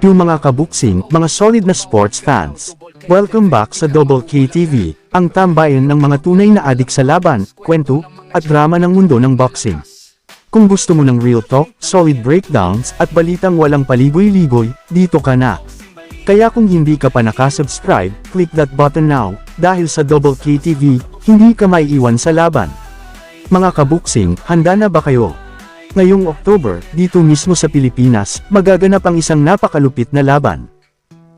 Yung mga kabuksing, mga solid na sports fans. Welcome back sa Double K TV, ang tambayan ng mga tunay na adik sa laban, kwento, at drama ng mundo ng boxing. Kung gusto mo ng real talk, solid breakdowns, at balitang walang paligoy-ligoy, dito ka na. Kaya kung hindi ka pa nakasubscribe, click that button now, dahil sa Double K TV, hindi ka maiiwan sa laban. Mga kabuksing, handa na ba kayo? Ngayong October, dito mismo sa Pilipinas, magaganap ang isang napakalupit na laban.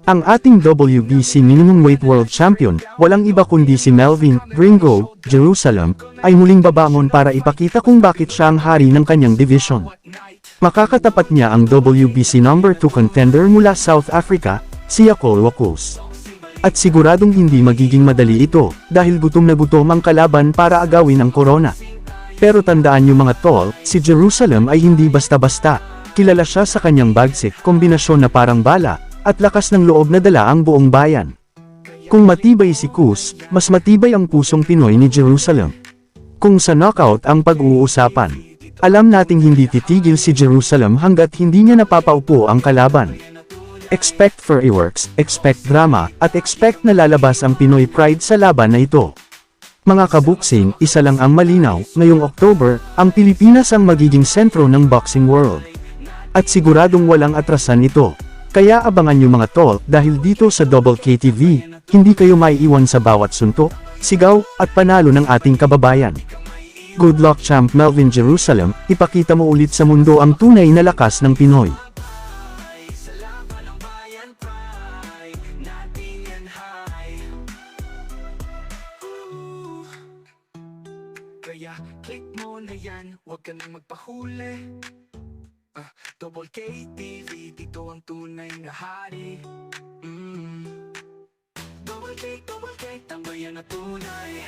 Ang ating WBC Minimum Weight World Champion, walang iba kundi si Melvin Gringo Jerusalem, ay muling babangon para ipakita kung bakit siya ang hari ng kanyang division. Makakatapat niya ang WBC number 2 contender mula South Africa, si Yakol Wakos. At siguradong hindi magiging madali ito, dahil gutom na gutom ang kalaban para agawin ang corona. Pero tandaan niyo mga tol, si Jerusalem ay hindi basta-basta. Kilala siya sa kanyang bagsik kombinasyon na parang bala, at lakas ng loob na dala ang buong bayan. Kung matibay si Kus, mas matibay ang pusong Pinoy ni Jerusalem. Kung sa knockout ang pag-uusapan, alam nating hindi titigil si Jerusalem hanggat hindi niya napapaupo ang kalaban. Expect fireworks, expect drama, at expect na lalabas ang Pinoy pride sa laban na ito. Mga kabuksing, isa lang ang malinaw, ngayong October, ang Pilipinas ang magiging sentro ng boxing world. At siguradong walang atrasan ito. Kaya abangan nyo mga tol, dahil dito sa Double KTV, hindi kayo maiiwan sa bawat suntok, sigaw, at panalo ng ating kababayan. Good luck champ Melvin Jerusalem, ipakita mo ulit sa mundo ang tunay na lakas ng Pinoy. Kaya click mo na yan, huwag ka nang magpahuli. Ah, Double KTV, dito ang tunay na hari. Mm. Double K, double K, tambayan na tunay